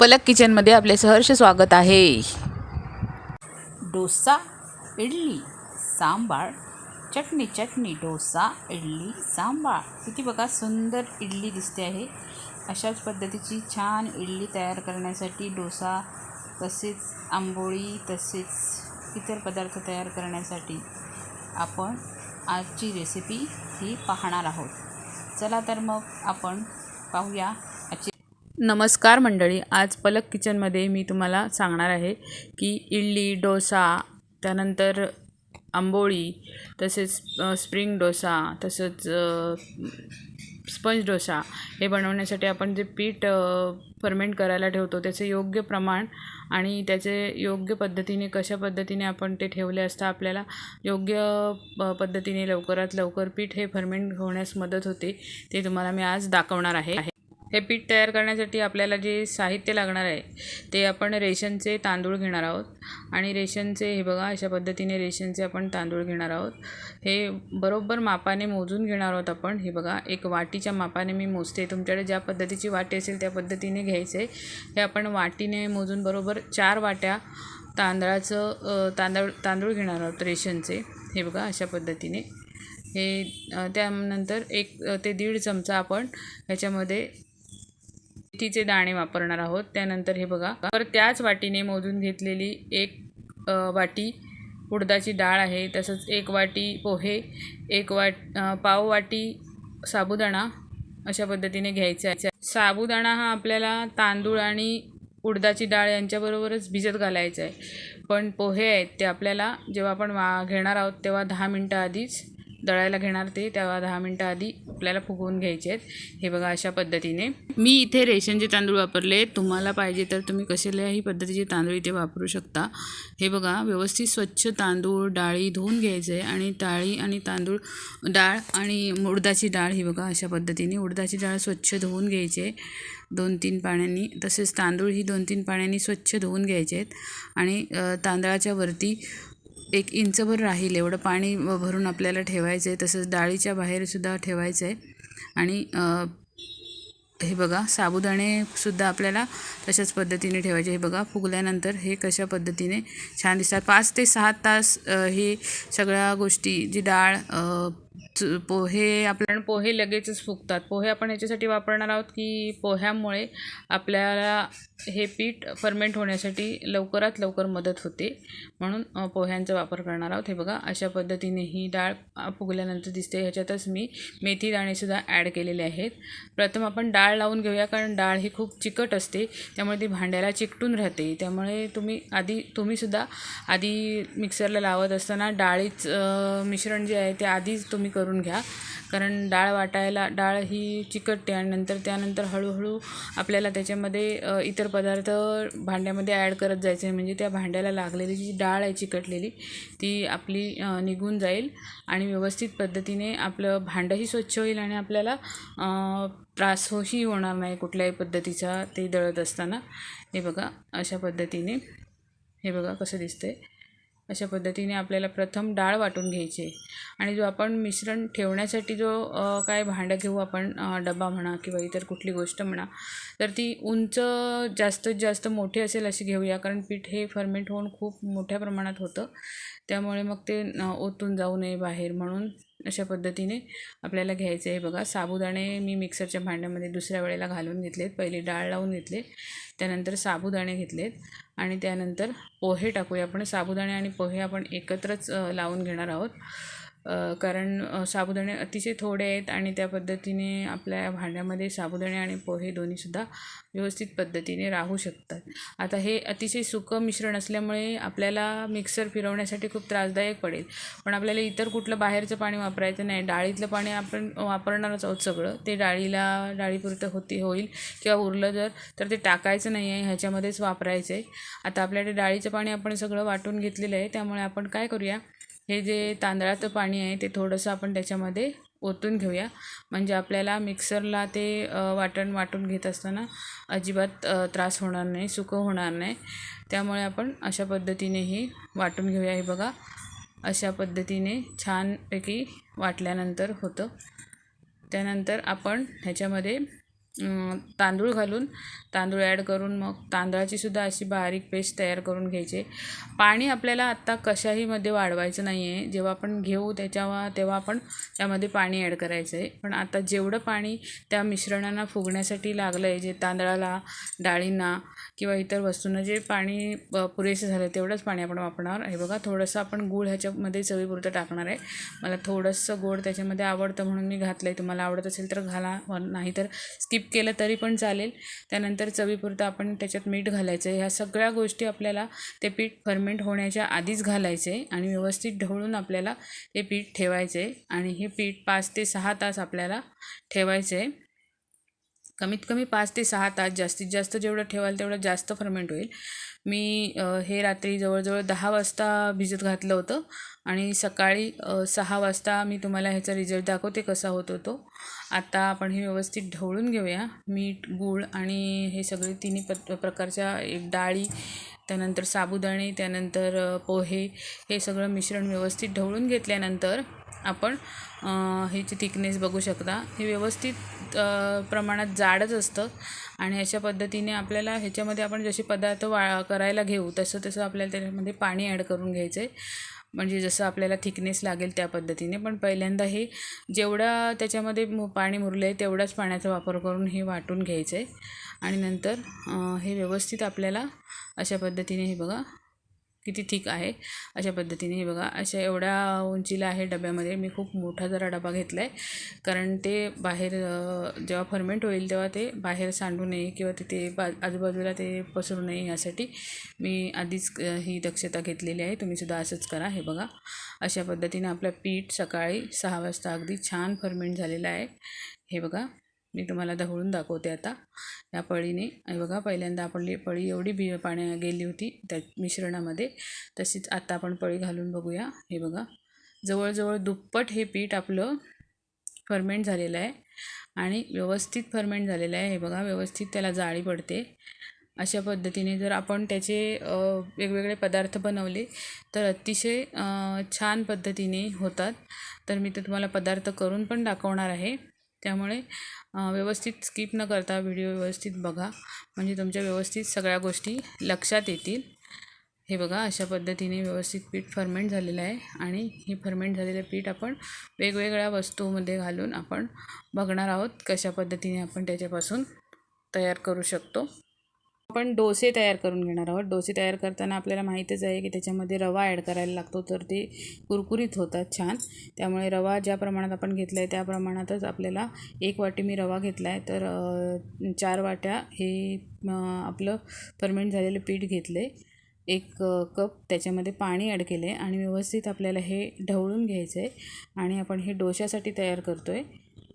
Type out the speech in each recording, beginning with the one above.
पलक किचनमध्ये आपले सहर्ष स्वागत आहे. डोसा इडली सांबार चटणी चटणी डोसा इडली सांबार. किती बघा सुंदर इडली दिसते आहे. अशाच पद्धतीची छान इडली तयार करण्यासाठी डोसा तसेच आंबोळी तसेच इतर पदार्थ तयार करण्यासाठी आपण आजची रेसिपी ही पाहणार आहोत. चला तर मग आपण पाहूया नमस्कार मंडळी आज पलक किचनमध्ये मी तुम्हाला सांगणार आहे की इडली डोसा त्यानंतर आंबोळी तसेच स्प्रिंग डोसा तसंच स्पंज डोसा हे बनवण्यासाठी आपण जे पीठ फर्मेंट करायला ठेवतो त्याचे योग्य प्रमाण आणि त्याचे योग्य पद्धतीने कशा पद्धतीने आपण ते ठेवले असता आपल्याला योग्य प पद्धतीने लवकरात लवकर पीठ हे फर्मेंट होण्यास मदत होते ते तुम्हाला मी आज दाखवणार आहे. हे पीठ तयार करण्यासाठी आपल्याला जे साहित्य लागणार आहे ते आपण रेशनचे तांदूळ घेणार आहोत. आणि रेशनचे हे बघा अशा पद्धतीने रेशनचे आपण तांदूळ घेणार आहोत. हे बरोबर मापाने मोजून घेणार आहोत आपण. हे बघा एक वाटीच्या मापाने मी मोजते. तुमच्याकडे ज्या पद्धतीची वाटी असेल त्या पद्धतीने घ्यायचे. हे आपण वाटीने मोजून बरोबर चार वाट्या तांदळाचं तांदळ तांदूळ तांदूळ घेणार आहोत रेशनचे. हे बघा अशा पद्धतीने. हे त्यानंतर एक ते दीड चमचा आपण ह्याच्यामध्ये मेथीचे दाणे वापरणार आहोत. त्यानंतर हे बघा. तर त्याच वाटीने मोजून घेतलेली एक वाटी उडदाची डाळ आहे. तसंच एक वाटी पोहे एक वाट पाव वाटी साबुदाणा अशा पद्धतीने घ्यायचा आहे. साबुदाणा हा आपल्याला तांदूळ आणि उडदाची डाळ यांच्याबरोबरच भिजत घालायचं आहे. पण पोहे आहेत ते आपल्याला जेव्हा आपण वा घेणार आहोत तेव्हा दहा मिनटं आधीच दळायला घेणार ते तेव्हा दहा मिनटं आधी आपल्याला फुगवून घ्यायचे आहेत. हे बघा अशा पद्धतीने. मी इथे रेशनचे तांदूळ वापरले. तुम्हाला पाहिजे तर तुम्ही कशाल्याही पद्धतीचे तांदूळ इथे वापरू शकता. हे बघा व्यवस्थित स्वच्छ तांदूळ डाळी धुवून घ्यायचे आहे आणि डाळी आणि तांदूळ डाळ आणि उडदाची डाळ ही बघा अशा पद्धतीने उडदाची डाळ स्वच्छ धुवून घ्यायची. आहे दोन तीन पाण्याने तसेच तांदूळ ही दोन तीन पाण्याने स्वच्छ धुवून घ्यायचे आहेत. आणि तांदळाच्या वरती एक इंचभर राहील एवढं पाणी व- भरून आपल्याला ठेवायचं आहे तसंच डाळीच्या बाहेरसुद्धा ठेवायचं आहे आणि हे बघा साबुदाणेसुद्धा आपल्याला तशाच पद्धतीने ठेवायचे. हे बघा फुगल्यानंतर हे कशा पद्धतीने छान दिसतात. पाच ते सहा तास हे सगळ्या गोष्टी जी डाळ पोहे आपण पोहे लगेचच फुगतात. पोहे आपण याच्यासाठी वापरणार आहोत की पोह्यामुळे आपल्याला हे पीठ फर्मेंट होण्यासाठी लवकरात लवकर मदत होते. म्हणून पोह्यांचा वापर करणार आहोत. हे बघा अशा पद्धतीने ही डाळ फुगल्यानंतर दिसते. ह्याच्यातच मी मेथी दाणेसुद्धा ॲड केलेले आहेत. प्रथम आपण डाळ लावून घेऊया कारण डाळ ही खूप चिकट असते. त्यामुळे ती भांड्याला चिकटून राहते. त्यामुळे तुम्ही आधी तुम्हीसुद्धा आधी मिक्सरला लावत असताना डाळीच मिश्रण जे आहे ते आधीच तुम्ही करून घ्या. कारण डाळ वाटायला डाळ ही चिकटते आणि नंतर त्यानंतर हळूहळू आपल्याला त्याच्यामध्ये इतर पदार्थ भांड्यामध्ये ॲड करत जायचे. आहे म्हणजे त्या भांड्याला लागलेली जी डाळ आहे चिकटलेली ती आपली निघून जाईल आणि व्यवस्थित पद्धतीने आपलं भांडंही स्वच्छ होईल आणि आपल्याला त्रासही त्रास होही होणार नाही कुठल्याही पद्धतीचा ते दळत असताना. हे बघा अशा पद्धतीने. हे बघा कसं दिसतं आहे अशा पद्धतीने आपल्याला प्रथम डाळ वाटून घ्यायची आहे. आणि जो आपण मिश्रण ठेवण्यासाठी जो काय भांडं घेऊ आपण डबा म्हणा किंवा इतर कुठली गोष्ट म्हणा तर ती उंच जास्तीत जास्त मोठी असेल अशी घेऊया. कारण पीठ हे फर्मेंट होऊन खूप मोठ्या प्रमाणात होतं. त्यामुळे मग ते ओतून जाऊ नये बाहेर म्हणून. अशा पद्धतीने आपल्याला घ्यायचं आहे. बघा साबुदाणे मी मिक्सरच्या भांड्यामध्ये दुसऱ्या वेळेला घालून घेतलेत. पहिले डाळ लावून घेतले त्यानंतर साबुदाणे घेतलेत आणि त्यानंतर पोहे टाकूया. आपण साबुदाणे आणि पोहे आपण एकत्रच लावून घेणार आहोत. कारण साबुदाणे अतिशय थोडे आहेत आणि त्या पद्धतीने आपल्या भांड्यामध्ये साबुदाणे आणि पोहे दोन्हीसुद्धा व्यवस्थित पद्धतीने राहू शकतात. आता हे अतिशय सुकं मिश्रण असल्यामुळे आपल्याला मिक्सर फिरवण्यासाठी खूप त्रासदायक पडेल. पण आपल्याला इतर कुठलं बाहेरचं पाणी वापरायचं नाही. डाळीतलं पाणी आपण वापरणारच आहोत सगळं. ते डाळीला डाळीपुरतं होती होईल किंवा उरलं जर तर ते टाकायचं नाही आहे. ह्याच्यामध्येच वापरायचं आहे आता आपल्याकडे डाळीचं पाणी आपण सगळं वाटून घेतलेलं आहे. त्यामुळे आपण काय करूया? हे जे तांदळाचं पाणी आहे ते थोडंसं आपण त्याच्यामध्ये ओतून घेऊया. म्हणजे आपल्याला मिक्सरला ते वाटण वाटून घेत असताना अजिबात त्रास होणार नाही सुकं होणार नाही. त्यामुळे आपण अशा पद्धतीने हे वाटून घेऊया. हे बघा अशा पद्धतीने छानपैकी वाटल्यानंतर होतं. त्यानंतर आपण ह्याच्यामध्ये तांदूळ घालून तांदूळ ॲड करून मग तांदळाचीसुद्धा अशी बारीक पेस्ट तयार करून घ्यायची. पाणी आपल्याला आत्ता कशाहीमध्ये वाढवायचं नाही आहे जेव्हा आपण घेऊ त्याच्या तेव्हा आपण त्यामध्ये पाणी ॲड करायचं आहे पण आता जेवढं पाणी त्या मिश्रणांना फुगण्यासाठी लागलं आहे जे तांदळाला डाळींना किंवा इतर वस्तूंना जे पाणी प- पुरेसे झालं तेवढंच पाणी आपण वापरणार. हे बघा थोडंसं आपण गूळ ह्याच्यामध्ये चवीपुरतं टाकणार आहे. मला थोडंसं गोड त्याच्यामध्ये आवडतं म्हणून मी घातलं आहे तुम्हाला आवडत असेल तर घाला. नाही तर स्किप केलं तरी पण चालेल. त्यानंतर चवीपुरतं आपण त्याच्यात मीठ घालायचं. ह्या सगळ्या गोष्टी आपल्याला ते पीठ फर्मेंट होण्याच्या आधीच घालायचं आहे आणि व्यवस्थित ढवळून आपल्याला ते पीठ ठेवायचं. आहे आणि हे पीठ पाच ते सहा तास आपल्याला ठेवायचं. आहे कमीत कमी पाच ते सहा तास जास्तीत जास्त जेवढं ठेवाल तेवढं जास्त फर्मेंट होईल. मी हे रात्री जवळजवळ दहा वाजता भिजत घातलं होतं आणि सकाळी सहा वाजता मी तुम्हाला ह्याचा रिझल्ट दाखवते कसा होतो तो आता आपण हे व्यवस्थित ढवळून घेऊया. मीठ गूळ आणि हे सगळे तिन्ही प प्रकारच्या एक डाळी त्यानंतर साबुदाणे त्यानंतर पोहे हे सगळं मिश्रण व्यवस्थित ढवळून घेतल्यानंतर आपण ह्याची थिकनेस बघू शकता. हे व्यवस्थित प्रमाणात जाडच असतं आणि अशा पद्धतीने आपल्याला ह्याच्यामध्ये आपण जसे पदार्थ वा करायला घेऊ तसं तसं आपल्याला त्याच्यामध्ये पाणी ॲड करून घ्यायचं आहे म्हणजे जसं आपल्याला थिकनेस लागेल त्या पद्धतीने. पण पहिल्यांदा हे जेवढा त्याच्यामध्ये पाणी मुरलं आहे तेवढाच पाण्याचा वापर करून हे वाटून घ्यायचं आहे आणि नंतर हे व्यवस्थित आपल्याला अशा पद्धतीने हे बघा किती थिक आहे अशा पद्धतीने. हे बघा अशा एवढ्या उंचीला आहे डब्यामध्ये. मी खूप मोठा जरा डबा घेतला आहे कारण ते बाहेर जेव्हा फर्मेंट होईल तेव्हा ते बाहेर सांडू नये किंवा तिथे बा आजूबाजूला ते पसरू नये यासाठी मी आधीच ही दक्षता घेतलेली आहे. तुम्हीसुद्धा असंच करा. हे बघा अशा पद्धतीने आपलं पीठ सकाळी सहा वाजता अगदी छान फर्मेंट झालेलं आहे. हे बघा मी तुम्हाला ढवळून दाखवते आता. या पळीने हे बघा पहिल्यांदा आपण पळी एवढी बी पाण्या गेली होती त्या मिश्रणामध्ये. तशीच आत्ता आपण पळी घालून बघूया. हे बघा जवळजवळ दुप्पट हे पीठ आपलं फर्मेंट झालेलं आहे आणि व्यवस्थित फर्मेंट झालेलं आहे. हे बघा व्यवस्थित त्याला जाळी पडते. अशा पद्धतीने जर आपण त्याचे वेगवेगळे पदार्थ बनवले तर अतिशय छान पद्धतीने होतात. तर मी ते तुम्हाला पदार्थ करून पण दाखवणार आहे. त्यामुळे व्यवस्थित स्किप न करता व्हिडिओ व्यवस्थित बघा. म्हणजे तुमच्या व्यवस्थित सगळ्या गोष्टी लक्षात येतील. हे बघा अशा पद्धतीने व्यवस्थित पीठ फर्मेंट झालेलं आहे आणि हे फर्मेंट झालेलं पीठ आपण वेगवेगळ्या वस्तूमध्ये घालून आपण बघणार आहोत कशा पद्धतीने आपण त्याच्यापासून तयार करू शकतो. आपण डोसे तयार करून घेणार आहोत. डोसे तयार करताना आपल्याला माहीतच आहे की त्याच्यामध्ये रवा ॲड करायला लागतो तर ते कुरकुरीत होतात छान. त्यामुळे रवा ज्या प्रमाणात आपण घेतला आहे त्या प्रमाणातच आपल्याला एक वाटी मी रवा घेतला आहे तर चार वाट्या हे आपलं फर्मेंट झालेलं पीठ घेतले एक कप त्याच्यामध्ये पाणी ॲड केले आणि व्यवस्थित आपल्याला हे ढवळून घ्यायचं आहे आणि आपण हे डोश्यासाठी तयार करतो आहे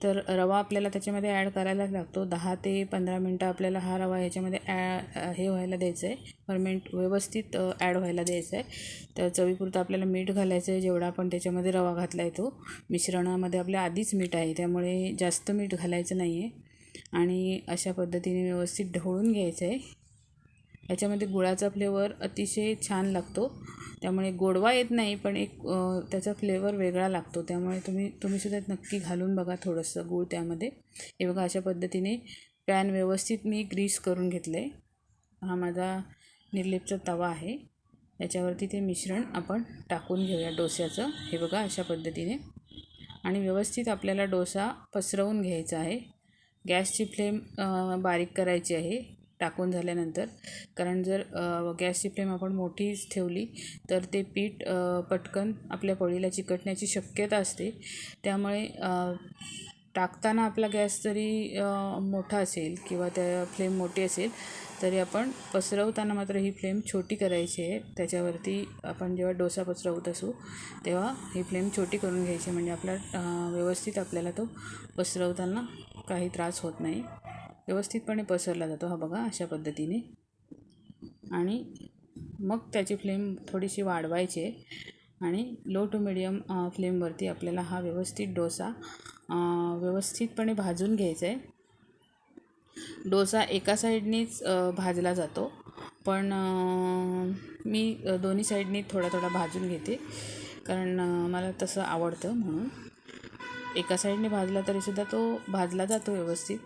तर रवा आपल्याला त्याच्यामध्ये ॲड करायलाच लागतो. दहा ते पंधरा मिनटं आपल्याला हा रवा ह्याच्यामध्ये ॲ हे व्हायला द्यायचं आहे फर्मेंट व्यवस्थित ॲड व्हायला द्यायचं आहे तर चवीपुरतं आपल्याला मीठ घालायचं आहे जेवढा आपण त्याच्यामध्ये रवा घातला आहे तो. मिश्रणामध्ये आपल्या आधीच मीठ आहे त्यामुळे जास्त मीठ घालायचं नाही आहे आणि अशा पद्धतीने व्यवस्थित ढवळून घ्यायचं आहे याच्यामध्ये गुळाचा फ्लेवर अतिशय छान लागतो. त्यामुळे गोडवा येत नाही पण एक त्याचा फ्लेवर वेगळा लागतो. त्यामुळे तुम्ही तुम्हीसुद्धा नक्की घालून बघा थोडंसं गूळ त्यामध्ये. हे बघा अशा पद्धतीने पॅन व्यवस्थित मी ग्रीस करून घेतलं आहे हा माझा निर्लेपचा तवा आहे. याच्यावरती ते मिश्रण आपण टाकून घेऊया डोस्याचं. हे बघा अशा पद्धतीने. आणि व्यवस्थित आपल्याला डोसा पसरवून घ्यायचा आहे. गॅसची फ्लेम बारीक करायची आहे. टाकून झाल्यानंतर. कारण जर गॅसची फ्लेम आपण मोठीच ठेवली तर ते पीठ पटकन आपल्या पोळीला चिकटण्याची शक्यता असते. त्यामुळे टाकताना आपला गॅस जरी मोठा असेल किंवा त्या फ्लेम मोठी असेल तरी आपण पसरवताना मात्र ही फ्लेम छोटी करायची आहे. त्याच्यावरती आपण जेव्हा डोसा पसरवत असू तेव्हा ही फ्लेम छोटी करून घ्यायची म्हणजे आपला व्यवस्थित आपल्याला तो पसरवताना काही त्रास होत नाही. व्यवस्थितपणे पसरला जातो हा बघा अशा पद्धतीने. आणि मग त्याची फ्लेम थोडीशी वाढवायची आहे. आणि लो टू मिडियम फ्लेमवरती आपल्याला हा व्यवस्थित डोसा व्यवस्थितपणे भाजून घ्यायचा आहे. डोसा एका साईडनीच भाजला जातो. पण मी दोन्ही साईडनी थोडा थोडा भाजून घेते. कारण मला तसं आवडतं म्हणून. एका साईडने भाजला तरीसुद्धा तो भाजला जातो व्यवस्थित.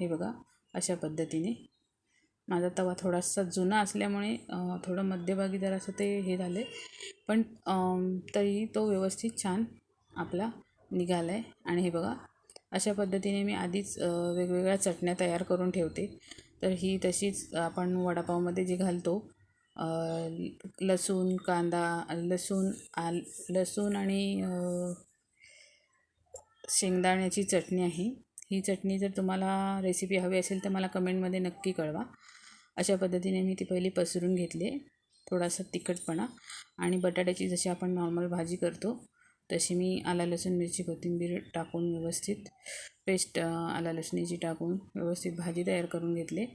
हे बघा. अशा पद्धतीने. माझा तवा थोडासा जुना असल्यामुळे थोडं मध्यभागी जरासं ते हे झालं आहे पण तरी तरीही तो व्यवस्थित छान आपला निघाला आहे आणि हे बघा अशा पद्धतीने मी आधीच वेगवेगळ्या चटण्या तयार करून ठेवते. तर ही तशीच आपण वडापावमध्ये जे घालतो लसूण कांदा लसूण आल लसूण आणि शेंगदाण्याची चटणी आहे. ही चटणी जर तुम्हाला रेसिपी हवी असेल तर मला कमेंटमध्ये नक्की कळवा. अशा पद्धतीने मी ती पहिली पसरून घेतली थोडासा तिखटपणा आणि बटाट्याची जशी आपण नॉर्मल भाजी करतो तशी मी आला लसूण मिरची कोथिंबीर टाकून व्यवस्थित पेस्ट आला लसणीची टाकून व्यवस्थित भाजी तयार करून घेतली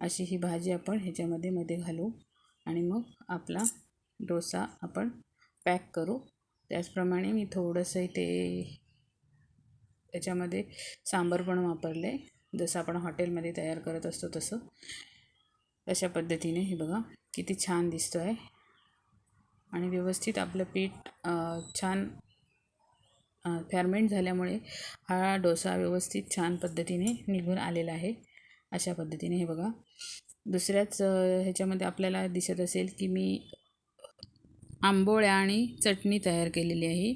अशी ही भाजी आपण ह्याच्यामध्ये मध्ये घालू आणि मग आपला डोसा आपण पॅक करू. त्याचप्रमाणे मी थोडंसं इथे त्याच्यामध्ये सांबार पण वापरले. जसं आपण हॉटेलमध्ये तयार करत असतो तसं. अशा पद्धतीने हे बघा किती छान दिसतो आहे आणि व्यवस्थित आपलं पीठ छान फॅरमेंट झाल्यामुळे हा डोसा व्यवस्थित छान पद्धतीने निघून आलेला आहे. अशा पद्धतीने हे बघा. दुसऱ्याच ह्याच्यामध्ये आपल्याला दिसत असेल की मी आंबोळ्या आणि चटणी तयार केलेली आहे.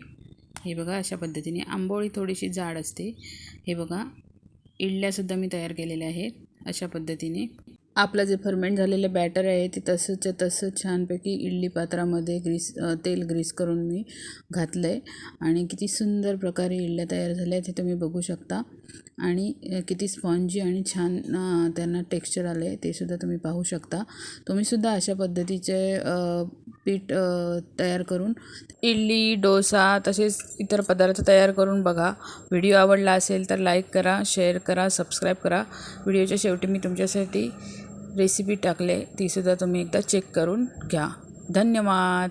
हे बघा अशा पद्धतीने आंबोळी थोडीशी जाड असते. हे बघा इडल्यासुद्धा मी तयार केलेल्या आहेत अशा पद्धतीने. आपलं जे फर्मेंट झालेलं बॅटर आहे ते तसंच्या तसं छानपैकी इडली पात्रामध्ये ग्रीस तेल ग्रीस करून मी घातलं आहे आणि किती सुंदर प्रकारे इडल्या तयार झाल्या ते तुम्ही बघू शकता. आणि किती स्पॉन्जी आणि छान त्यांना टेक्स्चर आलं आहे ते सुद्धा तुम्ही पाहू शकता. तुम्हीसुद्धा अशा पद्धतीचे पीठ तयार करून इडली डोसा तसेच इतर पदार्थ तयार करून बघा. व्हिडिओ आवडला असेल तर लाईक करा शेअर करा सबस्क्राईब करा. व्हिडिओच्या शेवटी मी तुमच्यासाठी रेसिपी टाकले तीसुद्धा तुम्ही एकदा चेक करून घ्या. धन्यवाद!